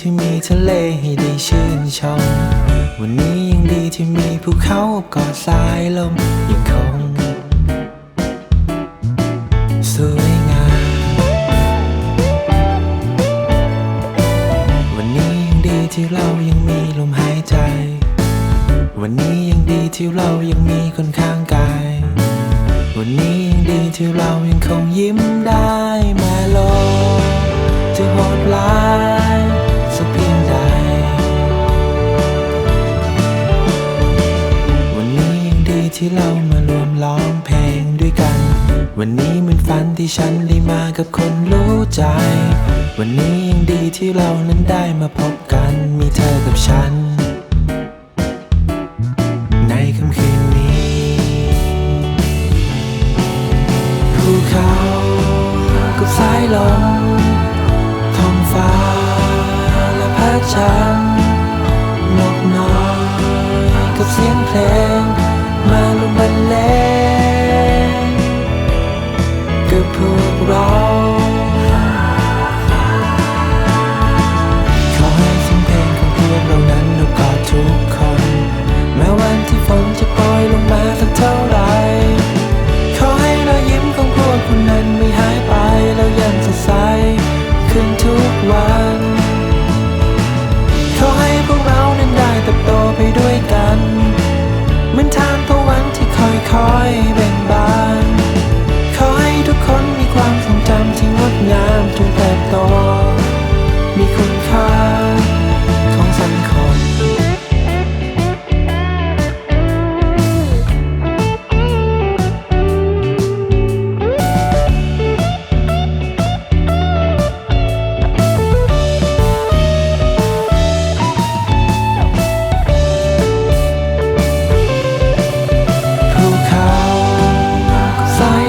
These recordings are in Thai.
ที่มีทะเลให้ได้ชื่นชม วันนี้ยังดีที่มีภูเขากอดสายลมยังคง สวยงาม วันนี้ยังดีที่เรายังมีลมหายใจ วันนี้ยังดีที่เรายังมีคนข้างกาย วันนี้ยังดีที่เรายังคงยิ้มได้แม้โลกจะโหดร้าย วันนี้เหมือนฝันที่ฉันได้มากับคนรู้ใจ วันนี้ยังดีที่เรานั้นได้มาพบกันมีเธอกับฉัน ในค่ำคืนนี้ภูเขากับสายลมท้องฟ้าและพระจันทร์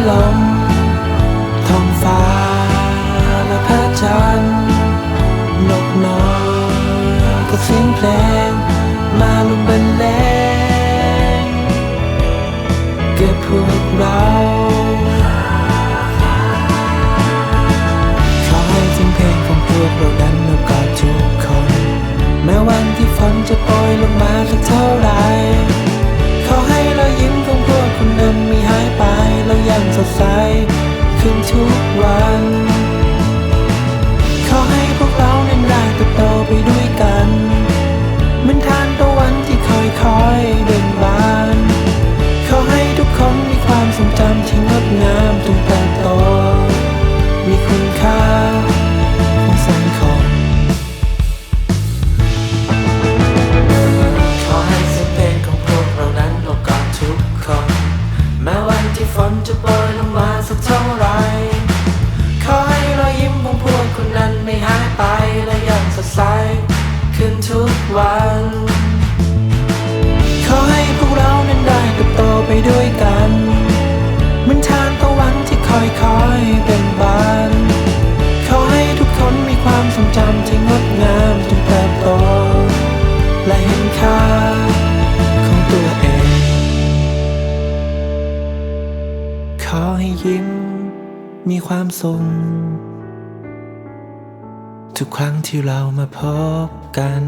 ลมท้องฟ้าและพระจันทร์นกน้อยกับเสียงเพลง มาลุมบรรเลงเก็บพวกเราขอให้เสียงเพลงของพวกเรานั้นเรากอดทุกคน แม้วันที่ฝนจะโปรยลงมาสักเท่า ขึ้นทุกวัน วัน ขอให้พวกเรานั้นได้เติบโตไปด้วยกันเหมือนทานตะวันที่คอยคอยเบ่งบานขอให้ทุกคนมีความทรงจำที่งดงามจนเติบโต และเห็นค่าของตัวเอง ขอให้ยิ้มมีความสุข ทุกครั้งที่เรามาพบกัน